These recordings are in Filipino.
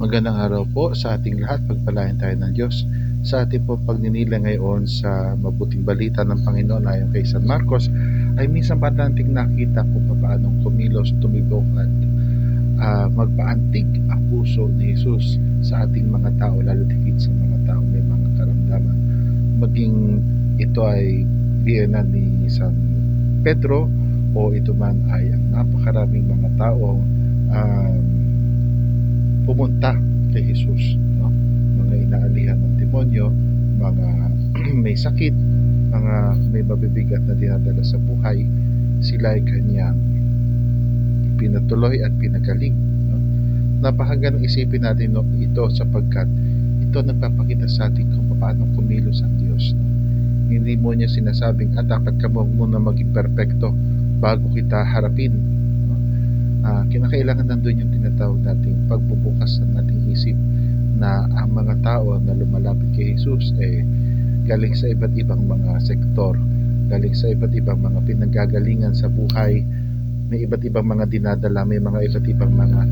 Magandang araw po sa ating lahat. Pagpalain tayo ng Diyos. Sa ating po pagninila ngayon sa mabuting balita ng Panginoon ayon kay San Marcos ay minsan pa nating nakita kung paano kumilos, tumibok at ah, magpaantig ang puso ni Jesus sa ating mga tao lalo higit sa mga tao may mga karamdaman. Maging ito ay biyena ni San Pedro o ito man ay ang napakaraming mga taong um, pumunta kay Jesus. No? Mga inaalihan ng demonyo, mga may sakit, mga may mabibigat na dinadala sa buhay, sila ay kanyang pinatuloy at pinagaling. No? Napahanggang isipin natin no, ito sapagkat ito nagpapakita sa atin kung paano kumilos ang Diyos. No? Hindi mo niya sinasabing at dapat ka mo muna maging perpekto bago kita harapin. Ah, kinakailangan nandun yung tinatawag nating pagbubukas ng ating isip na ang mga tao na lumalapit kay Jesus eh galing sa iba't ibang mga sektor, galing sa iba't ibang mga pinanggagalingan sa buhay, may iba't ibang mga dinadala, may mga iba't ibang mga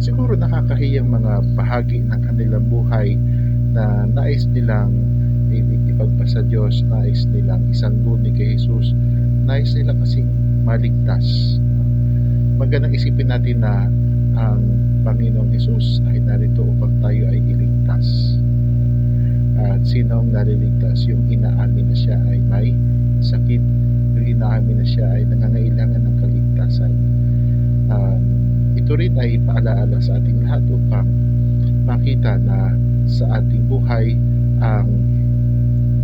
siguro nakakahiyang mga bahagi ng kanilang buhay na nais nilang i- ipagpasa Diyos, nais nilang isangguni kay Jesus, nais nila kasing maligtas. Magandang isipin natin na ang Panginoong Jesus ay narito upang tayo ay iligtas. At sino ang naliligtas? Yung inaamin na siya ay may sakit, yung inaamin na siya ay nangangailangan ng kaligtasan. Um, ito rin ay paalaala sa ating lahat upang makita na sa ating buhay ang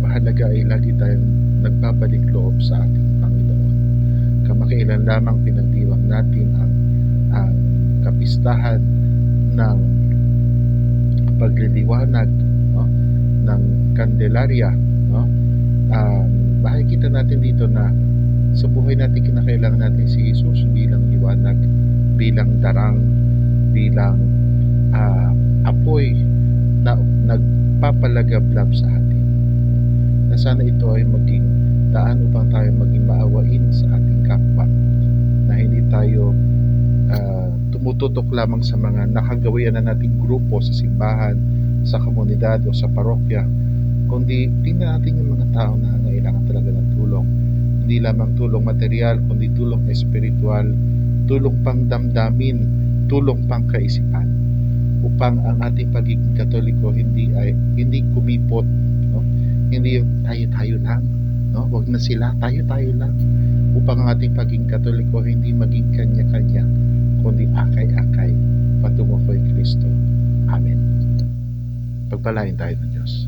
mahalaga ay lagi tayong nagbabalik loob sa ating Panginoon. Kamakailan lamang pinagdiwang natin ang, ang kapistahan ng pagliliwanag no? ng Candelaria. No? Um, makikita natin dito na sa buhay natin kinakailangan natin si Jesus bilang liwanag, bilang darang, bilang ah, apoy na nagpapalagablab sa atin. Na sana ito ay maging daan upang tayo maging maawain tumututok lamang sa mga nakagawian na nating grupo sa simbahan, sa komunidad o sa parokya, kundi tingnan natin yung mga tao na nangailangan talaga ng tulong. Hindi lamang tulong material, kundi tulong espiritual, tulong pang damdamin, tulong pang kaisipan upang ang ating pagiging katoliko hindi ay hindi kumipot no? hindi yung tayo-tayo lang no wag na sila tayo-tayo lang upang ang ating pagiging katoliko hindi maging kanya-kanya kundi akay-akay patungo kay Kristo. Amen. Pagpalain tayo ng Diyos